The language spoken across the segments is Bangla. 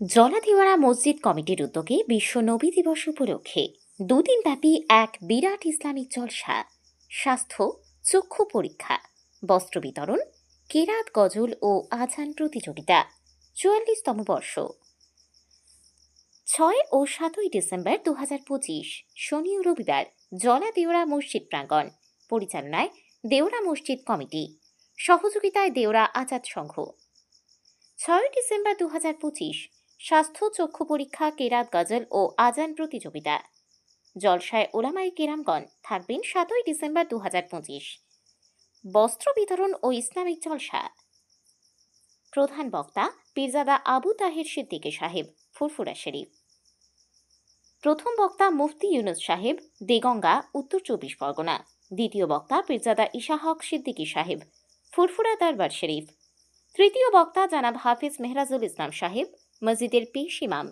জলাধিওয়ারা মসজিদ কমিটির উদ্যোগে বিশ্ব নবী দিবস উপলক্ষে দুদিন ব্যাপী এক বিরাট ইসলামিক জলসা, স্বাস্থ্য, চক্ষু পরীক্ষা, বস্ত্র বিতরণ, কেরাত গজল ও আজান প্রতিযোগিতা, চুয়াল্লিশতম বর্ষ। ছয় ও সাতই ডিসেম্বর দু হাজার পঁচিশ, শনি ও রবিবার জলা দেওরা মসজিদ প্রাঙ্গণ, পরিচালনায় দেওরা মসজিদ কমিটি, সহযোগিতায় দেওরা আজাদ সংঘ। ছয় ডিসেম্বর দু হাজার পঁচিশ স্বাস্থ্য, চক্ষু পরীক্ষা, কেরাত গজল ও আজান প্রতিযোগিতা। জলসায় ওলামাই কেরামগণ থাকবেন সাতই ডিসেম্বর দু হাজার পঁচিশ। বস্ত্র বিতরণ ও ইসলামিক জলসা। প্রধান বক্তা পীরজাদা আবু তাহের সিদ্দিকী সাহেব, ফুরফুরা শরীফ। প্রথম বক্তা মুফতি ইউনুস সাহেব, দেগঙ্গা, উত্তর চব্বিশ পরগনা। দ্বিতীয় বক্তা পীরজাদা ইশাহক সিদ্দিকী সাহেব, ফুরফুরা দরবার শরীফ। তৃতীয় বক্তা জানাব হাফিজ মেহরাজুল ইসলাম সাহেব মসজিদের পেশ ইমাম।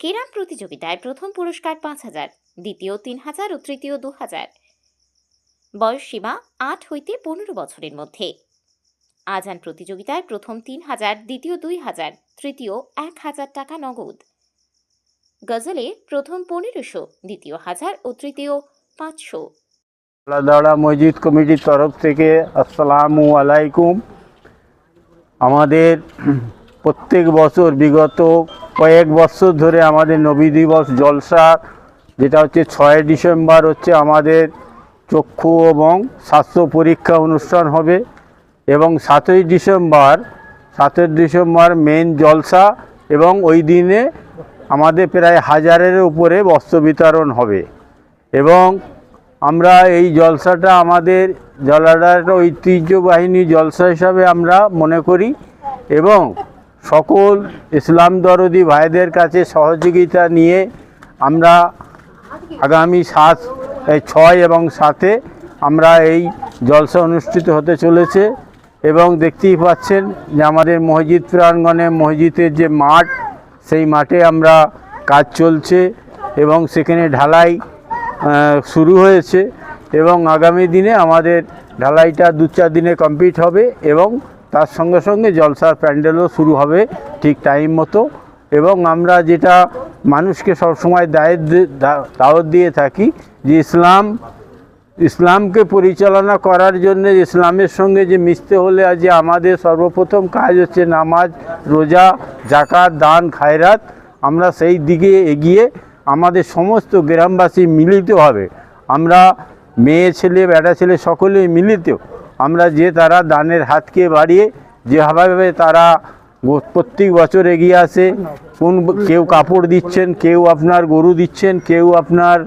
কেরাম প্রতিযোগিতায় প্রথম পুরস্কার পাঁচ হাজার, দ্বিতীয় তিন হাজার ও তৃতীয় দু হাজার। বয়স সীমা আট হইতে পনেরো বছরের মধ্যে। আজান প্রতিযোগিতায় প্রথম তিন হাজার, দ্বিতীয় দুই হাজার, তৃতীয় এক হাজার টাকা নগদ। গজলে প্রথম পনেরোশো, দ্বিতীয় হাজার ও তৃতীয় পাঁচশো। আলাদাড়া মসজিদ কমিটির তরফ থেকে আসসালামু আলাইকুম। আমাদের প্রত্যেক বছর বিগত কয়েক বছর ধরে আমাদের নবী দিবস জলসা, যেটা হচ্ছে ছয় ডিসেম্বর হচ্ছে আমাদের চক্ষু এবং স্বাস্থ্য পরীক্ষা অনুষ্ঠান হবে এবং সাতই ডিসেম্বর সাতই ডিসেম্বর মেন জলসা এবং ওই দিনে আমাদের প্রায় হাজারের উপরে বস্ত্র বিতরণ হবে। এবং আমরা এই জলসাটা আমাদের জলাডার ঐতিহ্যবাহিনী জলসা হিসাবে আমরা মনে করি এবং সকল ইসলাম দরদি ভাইদের কাছে সহযোগিতা নিয়ে আমরা আগামী সাত ছয় এবং সাতে আমরা এই জলসা অনুষ্ঠিত হতে চলেছে এবং দেখতেই পাচ্ছেন যে আমাদের মসজিদ প্রাঙ্গণে মসজিদের যে মাঠ, সেই মাঠে আমরা কাজ চলছে এবং সেখানে ঢালাই শুরু হয়েছে এবং আগামী দিনে আমাদের ঢালাইটা দু চার দিনে কমপ্লিট হবে এবং তার সঙ্গে সঙ্গে জলসার প্যান্ডেলও শুরু হবে ঠিক টাইম মতো। এবং আমরা যেটা মানুষকে সবসময় দায়ের দাওয়াত দিয়ে থাকি যে ইসলাম, ইসলামকে পরিচালনা করার জন্য ইসলামের সঙ্গে যে মিশতে হলে আজ আমাদের সর্বপ্রথম কাজ হচ্ছে নামাজ, রোজা জাকাত দান, খায়রাত। আমরা সেই দিকে এগিয়ে আমাদের সমস্ত গ্রামবাসী মিলিত হবে আমরা মেয়ে ছেলে, বেটা ছেলে সকলেই মিলিত আমরা যে তারা দানের হাতকে বাড়িয়ে যেভাবে তারা প্রত্যেক বছর এগিয়ে আসে, কোন কেউ কাপড় দিচ্ছেন, কেউ আপনার গরু দিচ্ছেন, কেউ আপনার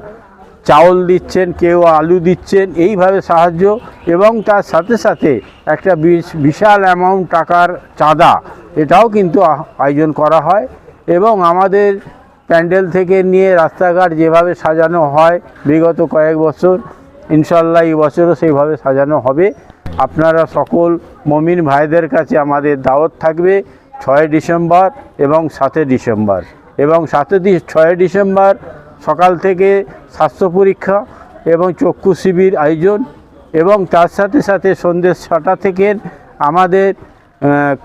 চাউল দিচ্ছেন, কেউ আলু দিচ্ছেন, এইভাবে সাহায্য এবং তার সাথে সাথে একটা বিশ- বিশাল অ্যামাউন্ট টাকার চাঁদা, এটাও কিন্তু আয়োজন করা হয় এবং আমাদের প্যান্ডেল থেকে নিয়ে রাস্তাঘাট যেভাবে সাজানো হয়, বিগত কয়েক বছর, ইনশাল্লাহ এই বছরও সেইভাবে সাজানো হবে। আপনারা সকল মমিন ভাইদের কাছে আমাদের দাওয়াত থাকবে ছয় ডিসেম্বর এবং সাতই ডিসেম্বর। এবং সাতে ছয় ডিসেম্বর সকাল থেকে স্বাস্থ্য পরীক্ষা এবং চক্ষু শিবির আয়োজন এবং তার সাথে সাথে সন্ধ্যে ছটা থেকে আমাদের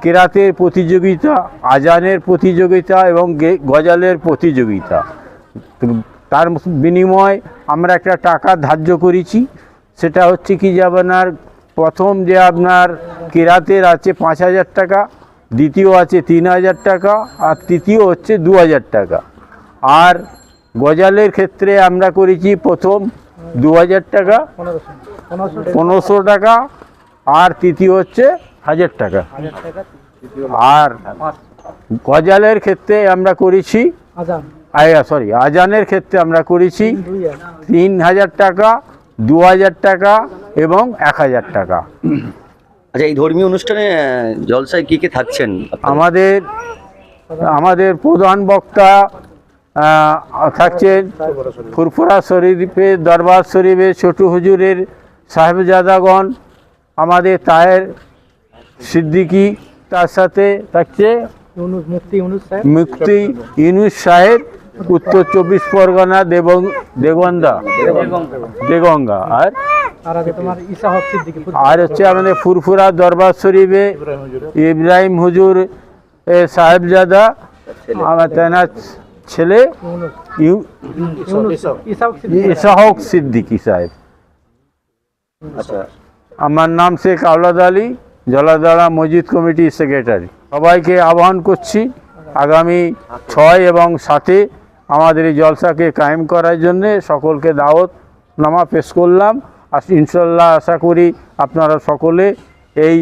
কেরাতের প্রতিযোগিতা, আজানের প্রতিযোগিতা এবং গজালের প্রতিযোগিতা। তার বিনিময় আমরা একটা টাকা ধার্য করেছি। সেটা হচ্ছে কি যে আপনার প্রথম যে আপনার কেরাতের আছে পাঁচ হাজার টাকা দ্বিতীয় আছে তিন হাজার টাকা আর তৃতীয় হচ্ছে দু হাজার টাকা। আর গজালের ক্ষেত্রে আমরা করেছি প্রথম দু হাজার টাকা পনেরোশো টাকা আর তৃতীয় হচ্ছে হাজার টাকা। আর গজালের ক্ষেত্রে আমরা করেছি সরি আজানের ক্ষেত্রে আমরা করেছি তিন হাজার টাকা দু হাজার টাকা এবং এক হাজার টাকা। আচ্ছা এই ধর্মীয় অনুষ্ঠানে জলসায় কে কে থাকছেন? আমাদের আমাদের প্রধান বক্তা থাকছেন ফুরফুরা শরীফে দরবার শরীফে ছোটু হুজুরের সাহেবজাদাগণ আমাদের তায়ের সিদ্দিকি তার সাথে থাকছে মুক্তি ইউনুস সাহেব উত্তর চব্বিশ পরগনা দেবং দেগঙ্গা। আর? আর হচ্ছে আমাদের ফুরফুরা দরবার শরীফে ইব্রাহিম হুজুর এ সাহেবজাদা আমার তেনার ছেলে ইসাহক সিদ্দিকী। সাহেব। আচ্ছা। আমার নাম শেখ আওলাদ আলী জলাদাড়া মসজিদ কমিটির সেক্রেটারি। সবাইকে আহ্বান করছি আগামী ছয় এবং সাতে আমাদের এই জলসাকে কায়েম করার জন্যে সকলকে দাওয়াত নামা পেশ করলাম। আর ইনশাল্লাহ আশা করি আপনারা সকলে এই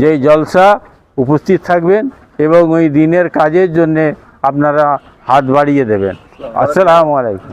যে জলসা উপস্থিত থাকবেন এবং ওই দিনের কাজের জন্যে আপনারা হাত বাড়িয়ে দেবেন। আসসালামু আলাইকুম।